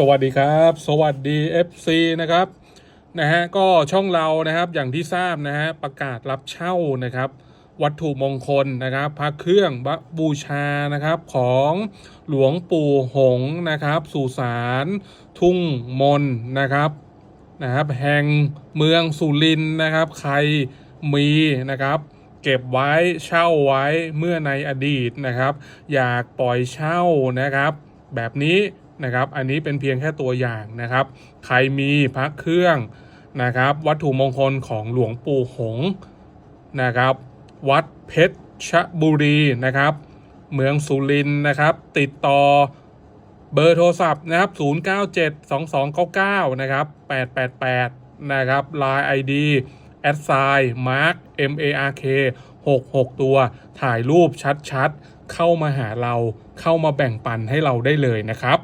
สวัสดีครับ สวัสดี FC นะครับนะฮะก็ช่องเรานะครับอย่างที่ทราบนะฮะประกาศรับเช่านะครับ วัตถุมงคลนะครับพระเครื่องบบูชานะครับของหลวงปู่หงนะครับสุสานทุ่งมนนะครับนะครับ แห่งเมืองสุรินนะครับ ใครมีนะครับเก็บไว้เช่าไว้เมื่อในอดีตนะครับ อยากปล่อยเช่านะครับ แบบนี้ นะครับ อันนี้เป็นเพียงแค่ตัวอย่างนะครับ ใครมีพระเครื่องนะครับ วัตถุมงคลของหลวงปู่หงนะครับ วัดเพชรชบุรีนะครับ เมืองสุรินทร์นะครับ ติดต่อเบอร์โทรศัพท์นะครับ 09722999 นะครับ 888 นะครับ Line ID แอดไซน์มาร์ค M A R K 66 ตัว ถ่ายรูปชัดๆ เข้ามาหาเรา เข้ามาแบ่งปันให้เราได้เลยนะครับ